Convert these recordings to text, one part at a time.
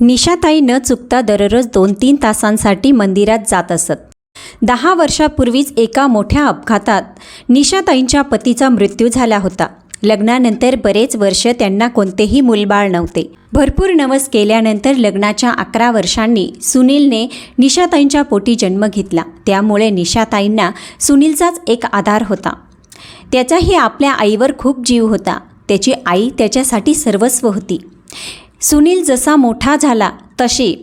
निशाताई न चुकता दररोज दोन तीन तासांसाठी मंदिरात जात असत. दहा वर्षापूर्वीच एका मोठ्या अपघातात निशाताईंच्या पतीचा मृत्यू झाला होता. लग्नानंतर बरेच वर्ष त्यांना कोणतेही मूलबाळ नव्हते. भरपूर नवस केल्यानंतर लग्नाच्या अकरा वर्षांनी सुनीलने निशाताईंच्या पोटी जन्म घेतला. त्यामुळे निशाताईंना सुनीलचाच एक आधार होता. त्याचाही आपल्या आईवर खूप जीव होता. त्याची आई त्याच्यासाठी सर्वस्व होती. सुनील जसा मोठा झाला तशी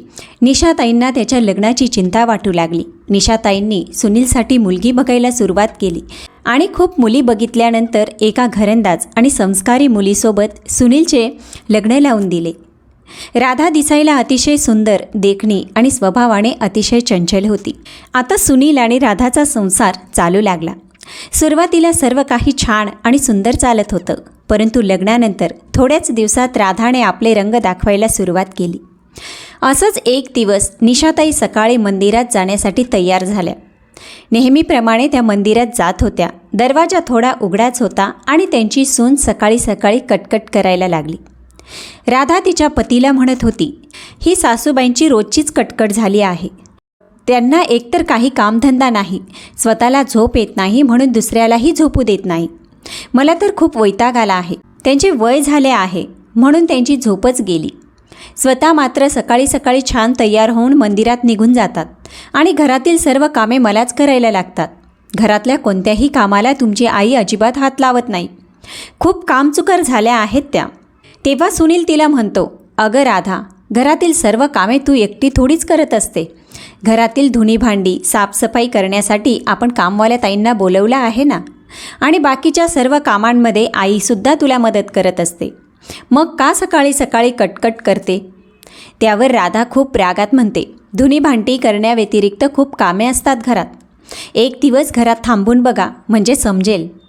निशाताईंना त्याच्या लग्नाची चिंता वाटू लागली. निशाताईंनी सुनीलसाठी मुलगी बघायला सुरुवात केली आणि खूप मुली बघितल्यानंतर एका घरंदाज आणि संस्कारी मुलीसोबत सुनीलचे लग्न लावून दिले. राधा दिसायला अतिशय सुंदर देखणी आणि स्वभावाने अतिशय चंचल होती. आता सुनील आणि राधाचा संसार चालू लागला. सुरुवातीला सर्व काही छान आणि सुंदर चालत होतं. परंतु लग्नानंतर थोड्याच दिवसात राधाने आपले रंग दाखवायला सुरुवात केली. असंच एक दिवस निशाताई सकाळी मंदिरात जाण्यासाठी तयार झाल्या. नेहमीप्रमाणे त्या मंदिरात जात होत्या. दरवाजा थोडा उघडाच होता आणि त्यांची सून सकाळी सकाळी कटकट करायला लागली. राधा तिच्या पतीला म्हणत होती ही सासूबाईंची रोजचीच कटकट झाली आहे. त्यांना एकतर काही कामधंदा नाही स्वतःला झोप येत नाही म्हणून दुसऱ्यालाही झोपू देत नाही. मला तर खूप वैताग आला आहे. त्यांचे वय झाले आहे म्हणून त्यांची झोपच गेली. स्वतः मात्र सकाळी सकाळी छान तयार होऊन मंदिरात निघून जातात आणि घरातील सर्व कामे मलाच करायला लागतात. घरातल्या कोणत्याही कामाला तुमची आई अजिबात हात लावत नाही. खूप कामचुकर झाल्या आहेत त्या. तेव्हा सुनील तिला म्हणतो अगं राधा घरातील सर्व कामे तू एकटी थोडीच करत असते. घरातील धुणी भांडी साफसफाई करण्यासाठी आपण कामवाल्या ताईंना बोलवलं आहे ना? आणि बाकीच्या सर्व कामांमध्ये आईसुद्धा तुला मदत करत असते. मग का सकाळी सकाळी कटकट करते? त्यावर राधा खूप रागात म्हणते. धुनी भांडी करण्याव्यतिरिक्त खूप कामे असतात घरात. एक दिवस घरात थांबून बघा म्हणजे समजेल.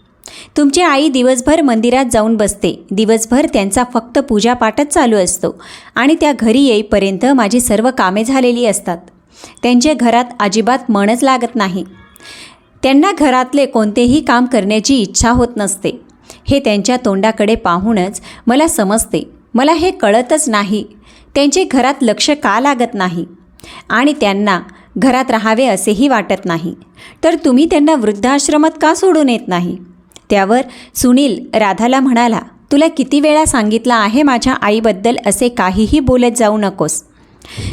तुमची आई दिवसभर मंदिरात जाऊन बसते. दिवसभर त्यांचा फक्त पूजापाठच चालू असतो. आणि त्या घरी येईपर्यंत माझी सर्व कामे झालेली असतात. त्यांचे घरात अजिबात मनच लागत नाही. त्यांना घरातले कोणतेही काम करण्याची इच्छा होत नसते. हे त्यांच्या तोंडाकडे पाहूनच मला समजते. मला हे कळतच नाही. त्यांचे घरात लक्ष का लागत नाही? आणि त्यांना घरात राहावे असेही वाटत नाही. तर तुम्ही त्यांना वृद्धाश्रमात का सोडून येत नाही? त्यावर सुनील राधाला म्हणाला तुला किती वेळा सांगितलं आहे माझ्या आईबद्दल असे काहीही बोलत जाऊ नकोस.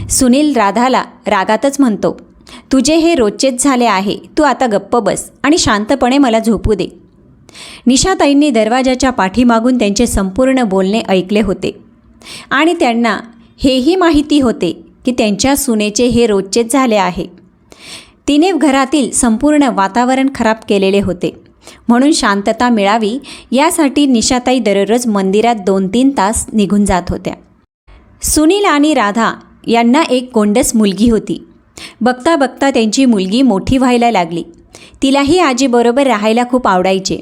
सुनील राधाला रागातच म्हणतो तुझे हे रोजचेच झाले आहे. तू आता गप्प बस आणि शांतपणे मला झोपू दे. निशाताईंनी दरवाजाच्या पाठीमागून त्यांचे संपूर्ण बोलणे ऐकले होते. आणि त्यांना हेही माहिती होते की त्यांच्या सुनेचे हे रोजचेच झाले आहे. तिने घरातील संपूर्ण वातावरण खराब केलेले होते. म्हणून शांतता मिळावी यासाठी निशाताई दररोज मंदिरात दोन तीन तास निघून जात होत्या. सुनील आणि राधा यांना एक गोंडस मुलगी होती. बघता बघता त्यांची मुलगी मोठी व्हायला लागली. तिलाही आजीबरोबर राहायला खूप आवडायचे.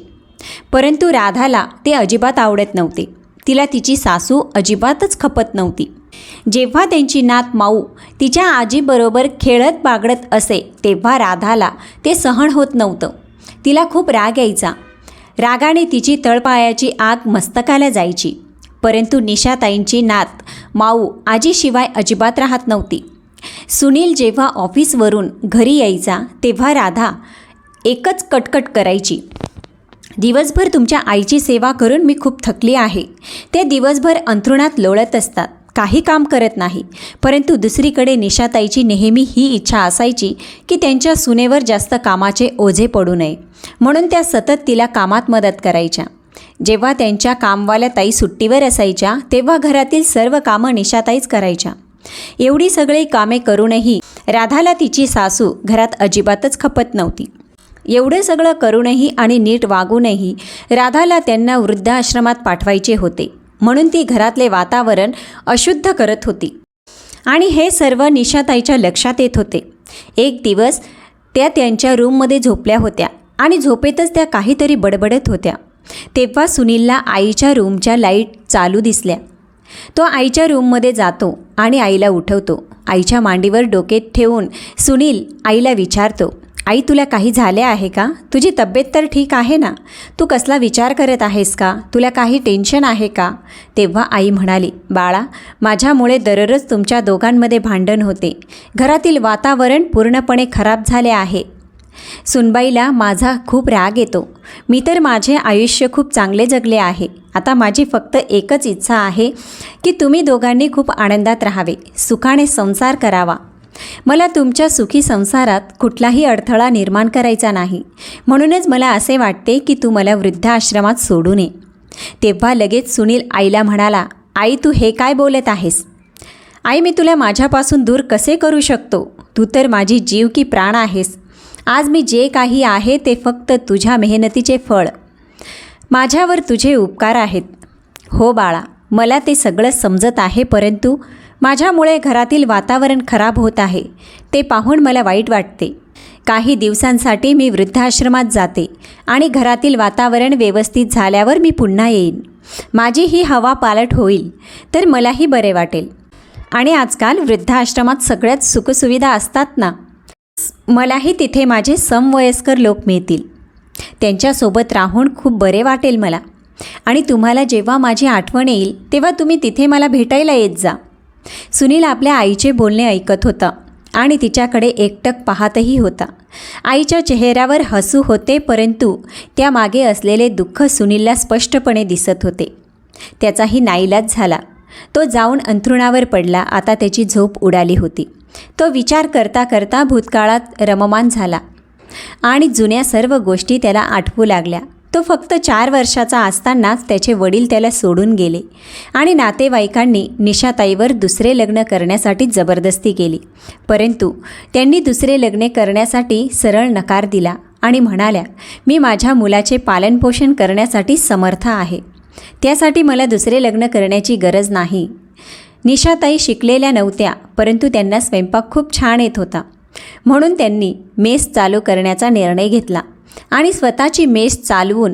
परंतु राधाला ते अजिबात आवडत नव्हते. तिला तिची सासू अजिबातच खपत नव्हती. जेव्हा त्यांची नात माऊ तिच्या आजीबरोबर खेळत बागडत असे तेव्हा राधाला ते सहन होत नव्हतं. तिला खूप राग यायचा. रागाने तिची तळपायाची आग मस्तकाला जायची. परंतु निशाताईंची नात माऊ आजीशिवाय अजिबात राहत नव्हती. सुनील जेव्हा ऑफिसवरून घरी यायचा तेव्हा राधा एकच कटकट करायची. दिवसभर तुमच्या आईची सेवा करून मी खूप थकली आहे. ते दिवसभर अंथरुणात लोळत असतात. काही काम करत नाही. परंतु दुसरीकडे निशाताईची नेहमी ही इच्छा असायची की त्यांच्या सुनेवर जास्त कामाचे ओझे पडू नये. म्हणून त्या सतत तिला कामात मदत करायच्या. जेव्हा त्यांच्या कामवाल्या ताई सुट्टीवर असायच्या तेव्हा घरातील सर्व कामं निशाताईच करायच्या. एवढी सगळी कामे करूनही राधाला तिची सासू घरात अजिबातच खपत नव्हती. एवढं सगळं करूनही आणि नीट वागूनही राधाला त्यांना वृद्धाश्रमात पाठवायचे होते. म्हणून ती घरातले वातावरण अशुद्ध करत होती. आणि हे सर्व निशाताईच्या लक्षात येत होते. एक दिवस त्या त्यांच्या रूममध्ये झोपल्या होत्या आणि झोपेतच त्या काहीतरी बडबडत होत्या. तेव्हा सुनीलला आईच्या रूमच्या लाइट चालू दिसल्या. तो आईच्या रूममध्ये जातो आणि आईला उठवतो. आईच्या मांडीवर डोकेत ठेवून सुनील आईला विचारतो आई तुला काही झाले आहे का? तुझी तब्येत तर ठीक आहे ना? तू कसला विचार करत आहेस का? तुला काही टेन्शन आहे का? तेव्हा आई म्हणाली बाळा माझ्यामुळे दररोज तुमच्या दोघांमध्ये भांडण होते. घरातील वातावरण पूर्णपणे खराब झाले आहे. सुनबाईला माझा खूप राग येतो. मी तर माझे आयुष्य खूप चांगले जगले आहे. आता माझी फक्त एकच इच्छा आहे की तुम्ही दोघांनी खूप आनंदात राहावे. सुखाने संसार करावा. मला तुमच्या सुखी संसारात कुठलाही अडथळा निर्माण करायचा नाही. म्हणूनच मला असे वाटते की तू मला वृद्धाश्रमात सोडू नये. तेव्हा लगेच सुनील आईला म्हणाला आई तू हे काय बोलत आहेस? आई मी तुला माझ्यापासून दूर कसे करू शकतो? तू तर माझी जीव की प्राण आहेस. आज मी जे काही आहे ते फक्त तुझ्या मेहनतीचे फळ. माझ्यावर तुझे उपकार आहेत. हो बाळा मला ते सगळं समजत आहे परंतु माझ्यामुळे घरातील वातावरण खराब होत आहे. ते पाहून मला वाईट वाटते. काही दिवसांसाठी मी वृद्धाश्रमात जाते आणि घरातील वातावरण व्यवस्थित झाल्यावर मी पुन्हा येईन. माझी ही हवा पालट होईल तर मलाही बरे वाटेल. आणि आजकाल वृद्धाश्रमात सगळ्यात सुखसुविधा असतात ना? मलाही तिथे माझे समवयस्कर लोक मिळतील. त्यांच्यासोबत राहून खूप बरे वाटेल मला. आणि तुम्हाला जेव्हा माझी आठवण येईल तेव्हा तुम्ही तिथे मला भेटायला येत जा. सुनील आपल्या आईचे बोलणे ऐकत होता आणि तिच्याकडे एकटक पाहतही होता. आईच्या चेहऱ्यावर हसू होते परंतु त्यामागे असलेले दुःख सुनीलला स्पष्टपणे दिसत होते. त्याचाही नाईलाज झाला. तो जाऊन अंथरुणावर पडला. आता त्याची झोप उडाली होती. तो विचार करता करता भूतकाळात रममान झाला. आणि जुन्या सर्व गोष्टी त्याला आठवू लागल्या. तो फक्त चार वर्षाचा असतानाच त्याचे वडील त्याला सोडून गेले आणि नातेवाईकांनी निशाताईवर दुसरे लग्न करण्यासाठी जबरदस्ती केली. परंतु त्यांनी दुसरे लग्न करण्यासाठी सरळ नकार दिला आणि म्हणाल्या मी माझ्या मुलाचे पालनपोषण करण्यासाठी समर्थ आहे. त्यासाठी मला दुसरे लग्न करण्याची गरज नाही. निशाताई शिकलेल्या नव्हत्या परंतु त्यांना स्वयंपाक खूप छान येत होता. म्हणून त्यांनी मेस चालू करण्याचा निर्णय घेतला आणि स्वतःची मेस चालवून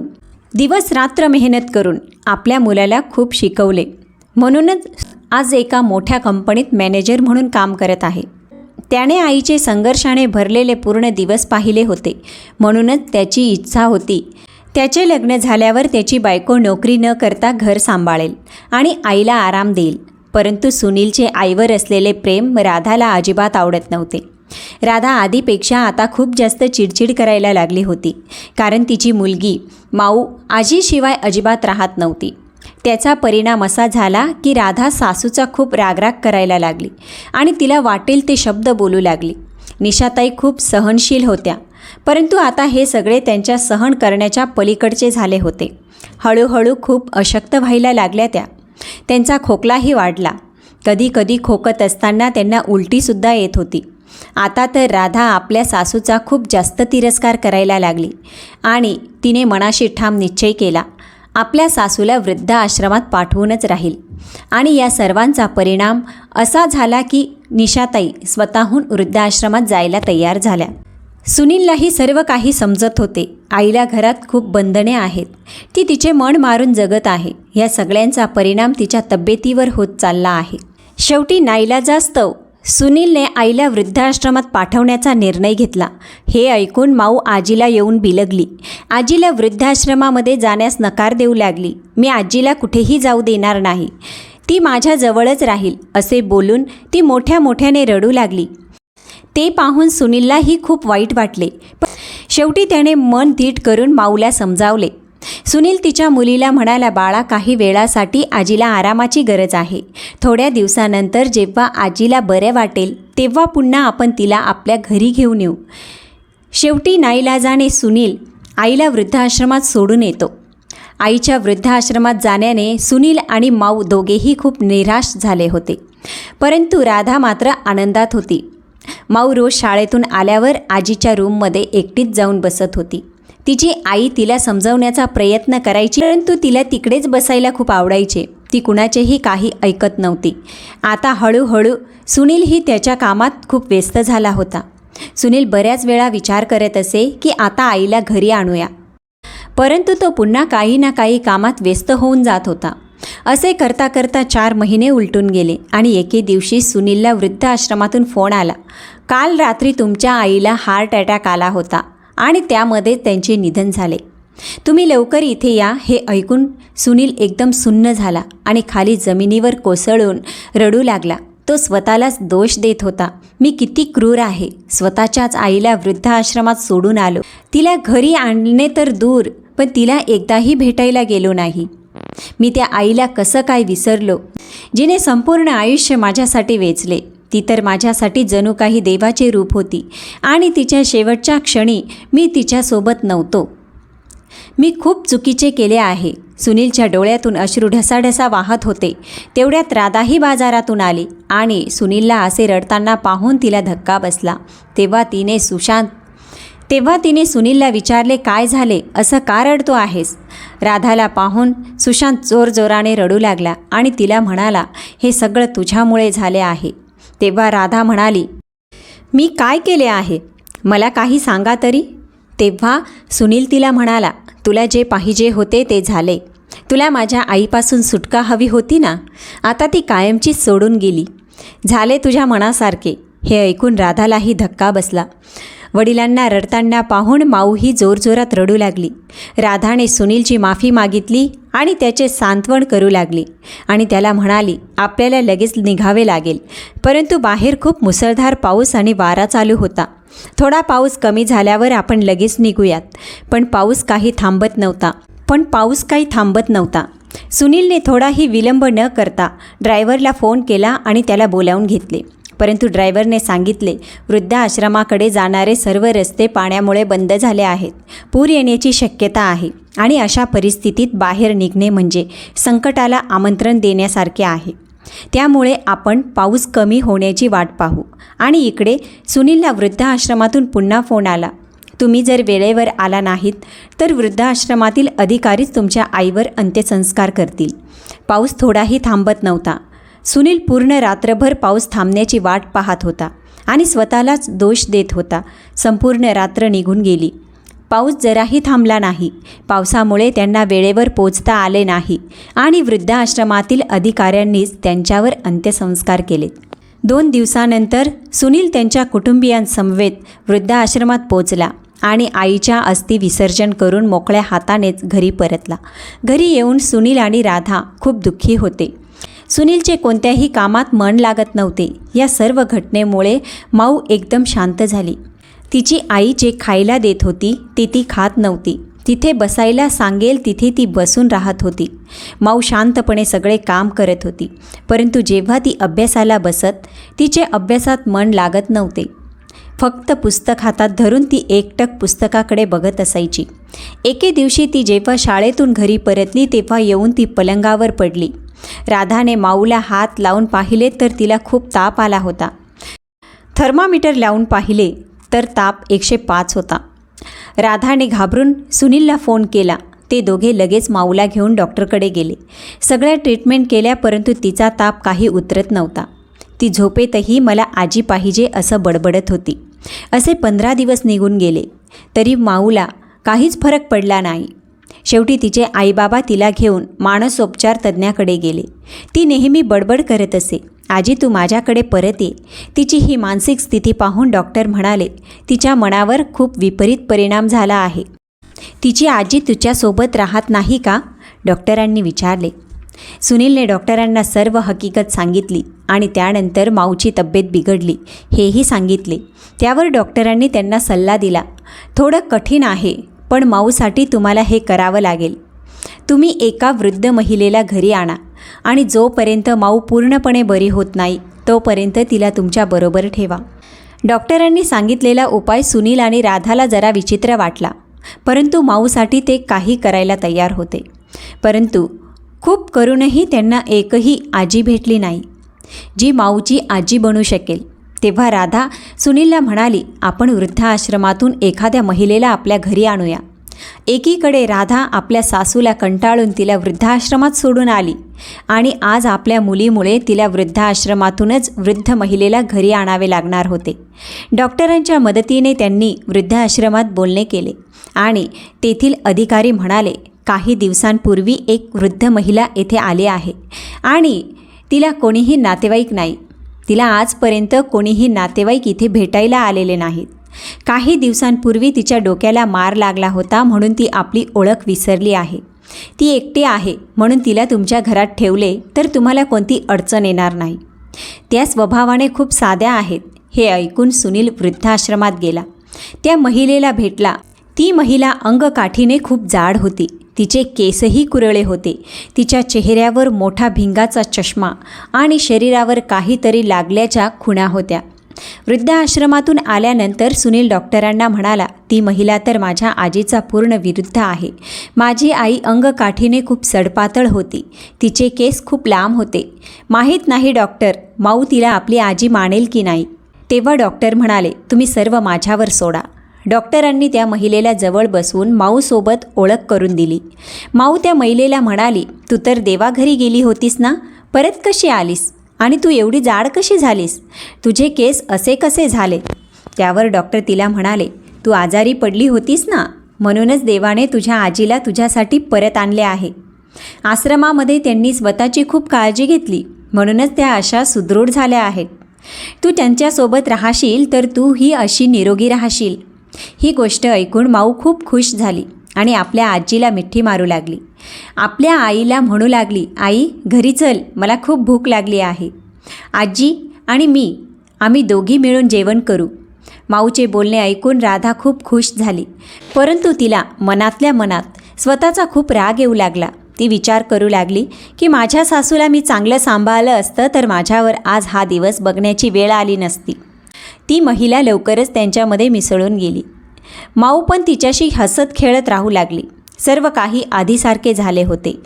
दिवस रात्र मेहनत करून आपल्या मुलाला खूप शिकवले. म्हणूनच आज एका मोठ्या कंपनीत मॅनेजर म्हणून काम करत आहे. त्याने आईचे संघर्षाने भरलेले पूर्ण दिवस पाहिले होते. म्हणूनच त्याची इच्छा होती. त्याचे लग्न झाल्यावर त्याची बायको नोकरी न करता घर सांभाळेल आणि आईला आराम देईल. परंतु सुनीलचे आईवर असलेले प्रेम राधाला अजिबात आवडत नव्हते. राधा आधीपेक्षा आता खूप जास्त चिडचिड करायला लागली होती. कारण तिची मुलगी माऊ आजीशिवाय अजिबात राहत नव्हती. त्याचा परिणाम असा झाला की राधा सासूचा खूप रागराग करायला लागली आणि तिला वाटेल ते शब्द बोलू लागली. निशाताई खूप सहनशील होत्या. परंतु आता हे सगळे त्यांच्या सहन करण्याच्या पलीकडचे झाले होते. हळूहळू खूप अशक्त व्हायला लागल्या त्या. त्यांचा खोकलाही वाढला. कधी कधी खोकत असताना त्यांना उलटीसुद्धा येत होती. आता तर राधा आपल्या सासूचा खूप जास्त तिरस्कार करायला लागली आणि तिने मनाशी ठाम निश्चय केला. आपल्या सासूला वृद्ध आश्रमात पाठवूनच राहील. आणि या सर्वांचा परिणाम असा झाला की निशाताई स्वतःहून वृद्धाश्रमात जायला तयार झाल्या. सुनीललाही सर्व काही समजत होते. आईला घरात खूप बंधने आहेत. ती तिचे मन मारून जगत आहे. या सगळ्यांचा परिणाम तिच्या तब्येतीवर होत चालला आहे. शेवटी नाईला जास्तव सुनीलने आईला वृद्धाश्रमात पाठवण्याचा निर्णय घेतला. हे ऐकून माऊ आजीला येऊन बिलगली. आजीला वृद्धाश्रमामध्ये जाण्यास नकार देऊ लागली. मी आजीला कुठेही जाऊ देणार नाही. ती माझ्याजवळच राहील असे बोलून ती मोठ्या मोठ्याने रडू लागली. ते पाहून सुनीललाही खूप वाईट वाटले. पण शेवटी त्याने मन धीट करून माऊला समजावले. सुनील तिच्या मुलीला म्हणाला बाळा काही वेळासाठी आजीला आरामाची गरज आहे. थोड्या दिवसानंतर जेव्हा आजीला बरे वाटेल तेव्हा पुन्हा आपण तिला आपल्या घरी घेऊन येऊ. शेवटी नाईलाजाने सुनील आईला वृद्धाश्रमात सोडून येतो. आईच्या वृद्धाश्रमात जाण्याने सुनील आणि माऊ दोघेही खूप निराश झाले होते. परंतु राधा मात्र आनंदात होती. माऊ रोज शाळेतून आल्यावर आजीच्या रूममध्ये एकटीच जाऊन बसत होती. तिची आई तिला समजवण्याचा प्रयत्न करायची परंतु तिला तिकडेच बसायला खूप आवडायचे. ती कुणाचेही काही ऐकत नव्हती. आता हळूहळू सुनीलही त्याच्या कामात खूप व्यस्त झाला होता. सुनील बऱ्याच वेळा विचार करत असे की आता आईला घरी आणूया. परंतु तो पुन्हा काही ना काही कामात व्यस्त होऊन जात होता. असे करता करता चार महिने उलटून गेले आणि एके दिवशी सुनीलला वृद्धाश्रमातून फोन आला. काल रात्री तुमच्या आईला हार्ट अटॅक आला होता आणि त्यामध्ये त्यांचे निधन झाले. तुम्ही लवकर इथे या हे ऐकून सुनील एकदम सुन्न झाला आणि खाली जमिनीवर कोसळून रडू लागला. तो स्वतःलाच दोष देत होता. मी किती क्रूर आहे. स्वतःच्याच आईला वृद्धाश्रमात सोडून आलो. तिला घरी आणणे तर दूर पण तिला एकदाही भेटायला गेलो नाही. मी त्या आईला कसं काय विसरलो? जिने संपूर्ण आयुष्य माझ्यासाठी वेचले. ती तर माझ्यासाठी जणू काही देवाचे रूप होती आणि तिच्या शेवटच्या क्षणी मी तिच्यासोबत नव्हतो. मी खूप चुकीचे केले आहे. सुनीलच्या डोळ्यातून अश्रू ढसाढसा वाहत होते. तेवढ्यात राधाही बाजारातून आली आणि सुनीलला असे रडताना पाहून तिला धक्का बसला. तेव्हा तिने सुशांत तेव्हा तिने सुनीलला विचारले काय झाले? असं का रडतो आहेस? राधाला पाहून सुशांत जोरजोराने रडू लागला आणि तिला म्हणाला हे सगळं तुझ्यामुळे झाले आहे. तेव्हा राधा म्हणाली मी काय केले आहे? मला काही सांगा तरी. तेव्हा सुनील तिला म्हणाला तुला जे पाहिजे होते ते झाले. तुला माझ्या आईपासून सुटका हवी होती ना? आता ती कायमचीच सोडून गेली. झाले तुझ्या मनासारखे. हे ऐकून राधालाही धक्का बसला. वडिलांना रडताना पाहून माऊही जोरजोरात रडू लागली. राधाने सुनीलची माफी मागितली आणि त्याचे सांत्वन करू लागली. आणि त्याला म्हणाली आपल्याला लगेच निघावे लागेल. परंतु बाहेर खूप मुसळधार पाऊस आणि वारा चालू होता. थोडा पाऊस कमी झाल्यावर आपण लगेच निघूयात. पण पाऊस काही थांबत नव्हता. पण पाऊस काही थांबत नव्हता. सुनीलने थोडाही विलंब न करता ड्रायव्हरला फोन केला आणि त्याला बोलावून घेतले. परंतु ड्रायव्हरने सांगितले वृद्धाश्रमाकडे जाणारे सर्व रस्ते पाण्यामुळे बंद झाले आहेत. पूर येण्याची शक्यता आहे आणि अशा परिस्थितीत बाहेर निघणे म्हणजे संकटाला आमंत्रण देण्यासारखे आहे. त्यामुळे आपण पाऊस कमी होण्याची वाट पाहू. आणि इकडे सुनीलला वृद्धाश्रमातून पुन्हा फोन आला तुम्ही जर वेळेवर आला नाहीत तर वृद्धाश्रमातील अधिकारीच तुमच्या आईवर अंत्यसंस्कार करतील. पाऊस थोडाही थांबत नव्हता. सुनील पूर्ण रात्रभर पाऊस थांबण्याची वाट पाहत होता आणि स्वतःलाच दोष देत होता. संपूर्ण रात्र निघून गेली. पाऊस जराही थांबला नाही. पावसामुळे त्यांना वेळेवर पोचता आले नाही आणि वृद्धाश्रमातील अधिकाऱ्यांनीच त्यांच्यावर अंत्यसंस्कार केले दोन दिवसानंतर सुनील त्यांच्या कुटुंबियांसमवेत वृद्धाश्रमात पोचला आणि आईच्या अस्थि विसर्जन करून मोकळ्या हातानेच घरी परतला. घरी येऊन सुनील आणि राधा खूप दुःखी होते. सुनीलचे कोणत्याही कामात मन लागत नव्हते. या सर्व घटनेमुळे माऊ एकदम शांत झाली. तिची आई जे खायला देत होती ते ती खात नव्हती. तिथे बसायला सांगेल तिथे ती बसून राहत होती. माऊ शांतपणे सगळे काम करत होती. परंतु जेव्हा ती अभ्यासाला बसत तिचे अभ्यासात मन लागत नव्हते. फक्त पुस्तक हातात धरून ती एकटक पुस्तकाकडे बघत असायची. एके दिवशी ती जेव्हा शाळेतून घरी परतली तेव्हा येऊन ती पलंगावर पडली. राधाने माऊला हात लावून पाहिले तर तिला खूप ताप आला होता. थर्मामीटर लावून पाहिले तर ताप एकशे पाच होता. राधाने घाबरून सुनीलला फोन केला. ते दोघे लगेच माऊला घेऊन डॉक्टरकडे गेले. सगळ्या ट्रीटमेंट केल्या परंतु तिचा ताप काही उतरत नव्हता. ती झोपेतही मला आजी पाहिजे असं बडबडत होती. असे पंधरा दिवस निघून गेले. तरी माऊला काहीच फरक पडला नाही. शेवटी तिचे आईबाबा तिला घेऊन मानसोपचार तज्ज्ञाकडे गेले. ती नेहमी बडबड करत असे. आजी तू माझ्याकडे परत ये. तिची ही मानसिक स्थिती पाहून डॉक्टर म्हणाले तिच्या मनावर खूप विपरीत परिणाम झाला आहे. तिची आजी तुझ्यासोबत राहत नाही का? डॉक्टरांनी विचारले. सुनीलने डॉक्टरांना सर्व हकीकत सांगितली आणि त्यानंतर माऊची तब्येत बिघडली हेही सांगितले. त्यावर डॉक्टरांनी त्यांना सल्ला दिला थोडं कठीण आहे. पण माऊसाठी तुम्हाला हे करावं लागेल. तुम्ही एका वृद्ध महिलेला घरी आणा आणि जोपर्यंत माऊ पूर्णपणे बरी होत नाही तोपर्यंत तिला तुमच्याबरोबर ठेवा. डॉक्टरांनी सांगितलेला उपाय सुनील आणि राधाला जरा विचित्र वाटला परंतु माऊसाठी ते काही करायला तयार होते. परंतु खूप करूनही त्यांना एकही आजी भेटली नाही जी माऊची आजी बनू शकेल. तेव्हा राधा सुनीलला म्हणाली आपण वृद्धाश्रमातून एखाद्या महिलेला आपल्या घरी आणूया. एकीकडे राधा आपल्या सासूला कंटाळून तिला वृद्धाश्रमात सोडून आली आणि आज आपल्या मुलीमुळे तिला वृद्धाश्रमातूनच वृद्ध महिलेला घरी आणावे लागणार होते. डॉक्टरांच्या मदतीने त्यांनी वृद्धाश्रमात बोलणे केले आणि तेथील अधिकारी म्हणाले काही दिवसांपूर्वी एक वृद्ध महिला येथे आली आहे आणि तिला कोणीही नातेवाईक नाही. तिला आजपर्यंत कोणीही नातेवाईक इथे भेटायला आलेले नाहीत. काही दिवसांपूर्वी तिच्या डोक्याला मार लागला होता म्हणून ती आपली ओळख विसरली आहे. ती एकटी आहे म्हणून तिला तुमच्या घरात ठेवले तर तुम्हाला कोणती अडचण येणार नाही. त्या स्वभावाने खूप साध्या आहेत हे ऐकून सुनील वृद्धाश्रमात गेला. त्या महिलेला भेटला. ती महिला अंगकाठीने खूप जाड होती. तिचे केसही कुरळे होते. तिच्या चेहऱ्यावर मोठा भिंगाचा चष्मा आणि शरीरावर काहीतरी लागल्याच्या खुणा होत्या. वृद्धाश्रमातून आल्यानंतर सुनील डॉक्टरांना म्हणाला ती महिला तर माझ्या आजीचा पूर्ण विरुद्ध आहे. माझी आई अंगकाठीने खूप सडपातळ होती. तिचे केस खूप लांब होते. माहीत नाही डॉक्टर माऊ तिला आपली आजी मानेल की नाही तेव्हा डॉक्टर म्हणाले तुम्ही सर्व माझ्यावर सोडा. डॉक्टरांनी त्या महिलेला जवळ बसवून माऊसोबत ओळख करून दिली. माऊ त्या महिलेला म्हणाली तू तर देवाघरी गेली होतीस ना? परत कशी आलीस? आणि तू एवढी जाड कशी झालीस? तुझे केस असे कसे झाले? त्यावर डॉक्टर तिला म्हणाले तू आजारी पडली होतीस ना? म्हणूनच देवाने तुझ्या आजीला तुझ्यासाठी परत आणले आहे. आश्रमामध्ये त्यांनी स्वतःची खूप काळजी घेतली म्हणूनच त्या अशा सुदृढ झाल्या आहेत. तू त्यांच्यासोबत राहशील तर तू ही अशी निरोगी राहशील. ही गोष्ट ऐकून माऊ खूप खुश झाली आणि आपल्या आजीला मिठी मारू लागली. आपल्या आईला म्हणू लागली आई घरी चल मला खूप भूक लागली आहे. आजी आणि मी आम्ही दोघी मिळून जेवण करू. माऊचे बोलणे ऐकून राधा खूप खुश झाली. परंतु तिला मनातल्या मनात स्वतःचा खूप राग येऊ लागला. ती विचार करू लागली की माझ्या सासूला मी चांगलं सांभाळलं असतं तर माझ्यावर आज हा दिवस बघण्याची वेळ आली नसती. ती महिला लवकरच त्यांच्यामध्ये मिसळून गेली. माऊ पण तिच्याशी हसत खेळत राहू लागली. सर्व काही आधीसारखे झाले होते.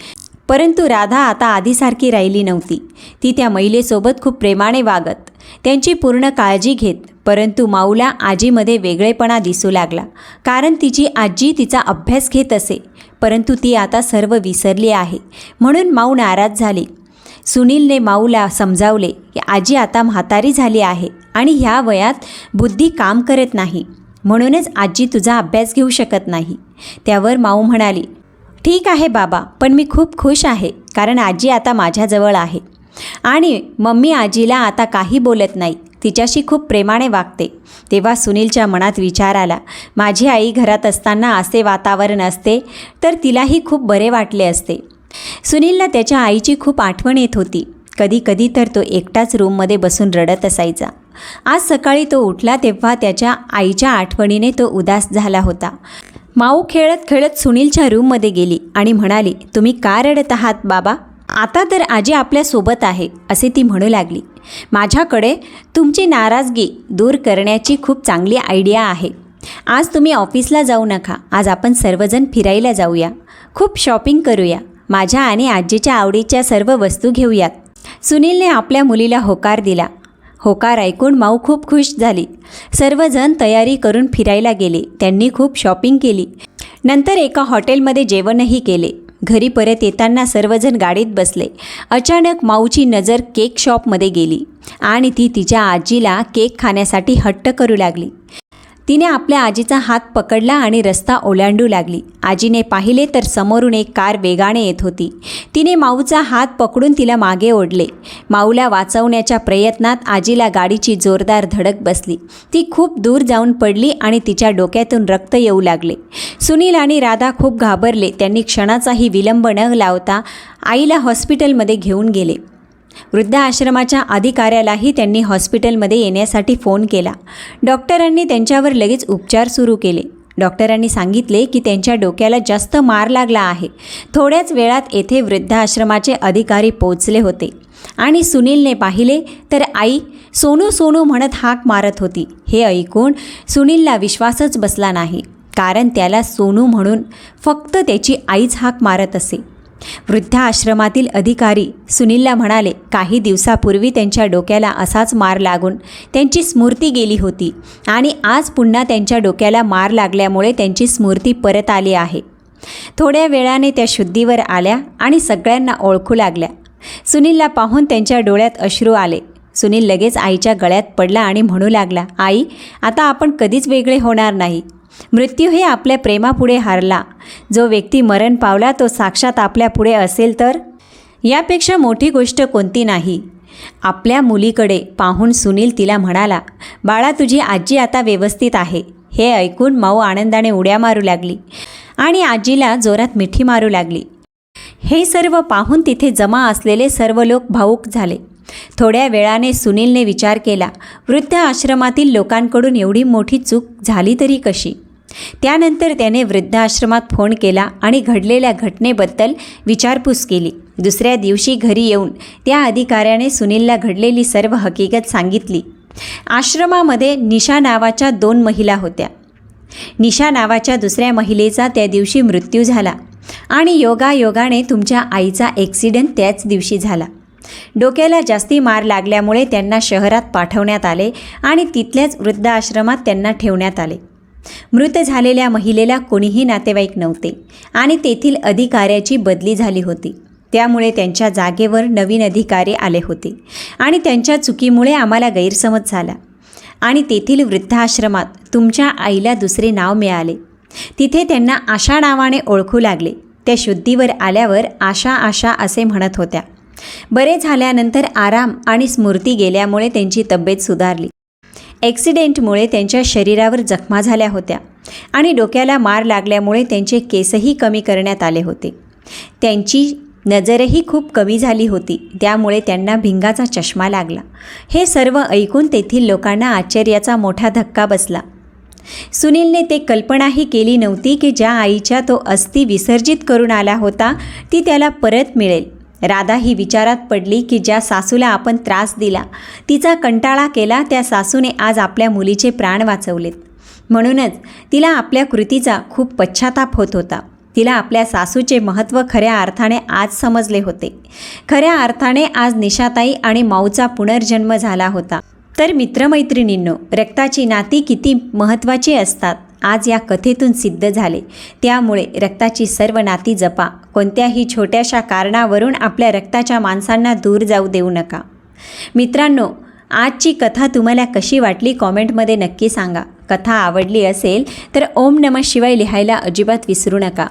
परंतु राधा आता आधीसारखी राहिली नव्हती. ती त्या महिलेसोबत खूप प्रेमाने वागत. त्यांची पूर्ण काळजी घेत. परंतु माऊला आजीमध्ये वेगळेपणा दिसू लागला. कारण तिची आजी तिचा अभ्यास घेत असे. परंतु ती आता सर्व विसरली आहे. म्हणून माऊ नाराज झाली. सुनीलने माऊला समजावले की आजी आता म्हातारी झाली आहे आणि ह्या वयात बुद्धी काम करत नाही. म्हणूनच आजी तुझा अभ्यास घेऊ शकत नाही. त्यावर माऊ म्हणाली ठीक आहे बाबा पण मी खूप खुश आहे कारण आजी आता माझ्याजवळ आहे. आणि मम्मी आजीला आता काही बोलत नाही. तिच्याशी खूप प्रेमाने वागते. तेव्हा सुनीलच्या मनात विचार आला माझी आई घरात असताना असे वातावरण असते तर तिलाही खूप बरे वाटले असते. सुनीलला त्याच्या आईची खूप आठवण येत होती. कधी कधी तर तो एकटाच रूममध्ये बसून रडत असायचा. आज सकाळी तो उठला तेव्हा त्याच्या आईच्या आठवणीने तो उदास झाला होता. माऊ खेळत खेळत सुनीलच्या रूममध्ये गेली आणि म्हणाली तुम्ही का रडत आहात बाबा? आता तर आजी आपल्यासोबत आहे असे ती म्हणू लागली. माझ्याकडे तुमची नाराजगी दूर करण्याची खूप चांगली आयडिया आहे. आज तुम्ही ऑफिसला जाऊ नका. आज आपण सर्वजण फिरायला जाऊया. खूप शॉपिंग करूया. माझ्या आणि आजीच्या आवडीच्या सर्व वस्तू घेऊयात. सुनीलने आपल्या मुलीला होकार दिला. होकार ऐकून माऊ खूप खुश झाली. सर्वजण तयारी करून फिरायला गेले. त्यांनी खूप शॉपिंग केली. नंतर एका हॉटेलमध्ये जेवणही केले. घरी परत येताना सर्वजण गाडीत बसले. अचानक माऊची नजर केक शॉपमध्ये गेली आणि ती तिच्या आजीला केक खाण्यासाठी हट्ट करू लागली. तिने आपल्या आजीचा हात पकडला आणि रस्ता ओलांडू लागली. आजीने पाहिले तर समोरून एक कार वेगाने येत होती. तिने माऊचा हात पकडून तिला मागे ओढले. माऊला वाचवण्याच्या प्रयत्नात आजीला गाडीची जोरदार धडक बसली. ती खूप दूर जाऊन पडली आणि तिच्या डोक्यातून रक्त येऊ लागले. सुनील आणि राधा खूप घाबरले. त्यांनी क्षणाचाही विलंब न लावता आईला हॉस्पिटलमध्ये घेऊन गेले. वृद्धाश्रमाच्या अधिकाऱ्यालाही त्यांनी हॉस्पिटलमध्ये येण्यासाठी फोन केला. डॉक्टरांनी त्यांच्यावर लगेच उपचार सुरू केले. डॉक्टरांनी सांगितले की त्यांच्या डोक्याला जास्त मार लागला आहे. थोड्याच वेळात येथे वृद्धाश्रमाचे अधिकारी पोचले होते. आणि सुनीलने पाहिले तर आई सोनू सोनू म्हणत हाक मारत होती. हे ऐकून सुनीलला विश्वासच बसला नाही. कारण त्याला सोनू म्हणून फक्त त्याची आईच हाक मारत असे. वृद्धाश्रमातील अधिकारी सुनीलला म्हणाले काही दिवसापूर्वी त्यांच्या डोक्याला असाच मार लागून त्यांची स्मृती गेली होती आणि आज पुन्हा त्यांच्या डोक्याला मार लागल्यामुळे त्यांची स्मृती परत आली आहे. थोड्या वेळाने त्या शुद्धीवर आल्या आणि सगळ्यांना ओळखू लागल्या. सुनीलला पाहून त्यांच्या डोळ्यात अश्रू आले. सुनील लगेच आईच्या गळ्यात पडला आणि म्हणू लागला आई आता आपण कधीच वेगळे होणार नाही. मृत्यू हे आपल्या प्रेमापुढे हारला. जो व्यक्ती मरण पावला तो साक्षात आपल्यापुढे असेल तर? यापेक्षा मोठी गोष्ट कोणती नाही? आपल्या मुलीकडे पाहून सुनील तिला म्हणाला बाळा तुझी आजी आता व्यवस्थित आहे. हे ऐकून माऊ आनंदाने उड्या मारू लागली आणि आजीला जोरात मिठी मारू लागली. हे सर्व पाहून तिथे जमा असलेले सर्व लोक भावूक झाले. थोड्या वेळाने सुनीलने विचार केला वृद्ध आश्रमातील लोकांकडून एवढी मोठी चूक झाली तरी कशी? त्यानंतर त्याने वृद्धाश्रमात फोन केला आणि घडलेल्या घटनेबद्दल विचारपूस केली. दुसऱ्या दिवशी घरी येऊन त्या अधिकाऱ्याने सुनीलला घडलेली सर्व हकीकत सांगितली. आश्रमामध्ये निशा नावाच्या दोन महिला होत्या. निशा नावाच्या दुसऱ्या महिलेचा त्या दिवशी मृत्यू झाला आणि योगायोगाने तुमच्या आईचा ॲक्सिडेंट त्याच दिवशी झाला. डोक्याला जास्ती मार लागल्यामुळे त्यांना शहरात पाठवण्यात आले आणि तिथल्याच वृद्धाश्रमात त्यांना ठेवण्यात आले. मृत झालेल्या महिलेला कोणीही नातेवाईक नव्हते आणि तेथील अधिकाऱ्याची बदली झाली होती. त्यामुळे त्यांच्या जागेवर नवीन अधिकारी आले होते आणि त्यांच्या चुकीमुळे आम्हाला गैरसमज झाला. आणि तेथील वृद्धाश्रमात तुमच्या आईला दुसरे नाव मिळाले. तिथे त्यांना आशा नावाने ओळखू लागले. त्या शुद्धीवर आल्यावर आशा आशा असे म्हणत होत्या. बरे झाल्यानंतर आराम आणि स्मृती गेल्यामुळे त्यांची तब्येत सुधारली. ॲक्सिडेंटमुळे त्यांच्या शरीरावर जखमा झाल्या होत्या आणि डोक्याला मार लागल्यामुळे त्यांचे केसही कमी करण्यात आले होते. त्यांची नजरही खूप कमी झाली होती त्यामुळे त्यांना भिंगाचा चष्मा लागला. हे सर्व ऐकून तेथील लोकांना आश्चर्याचा मोठा धक्का बसला. सुनीलने ते कल्पनाही केली नव्हती की ज्या आईच्या तो अस्थि विसर्जित करून आला होता ती त्याला परत मिळेल. राधा ही विचारात पडली की ज्या सासूला आपण त्रास दिला तिचा कंटाळा केला त्या सासूने आज आपल्या मुलीचे प्राण वाचवलेत. म्हणूनच तिला आपल्या कृतीचा खूप पश्चाताप होत होता. तिला आपल्या सासूचे महत्त्व खऱ्या अर्थाने आज समजले होते. खऱ्या अर्थाने आज निशाताई आणि माऊचा पुनर्जन्म झाला होता. तर मित्रमैत्रिणींनो रक्ताची नाती किती महत्त्वाची असतात? आज या कथेतून सिद्ध झाले. त्यामुळे रक्ताची सर्व नाती जपा. कोणत्याही छोट्याशा कारणावरून आपल्या रक्ताच्या माणसांना दूर जाऊ देऊ नका. मित्रांनो आजची कथा तुम्हाला कशी वाटली कॉमेंटमध्ये नक्की सांगा. कथा आवडली असेल तर ओम नमः शिवाय लिहायला अजिबात विसरू नका.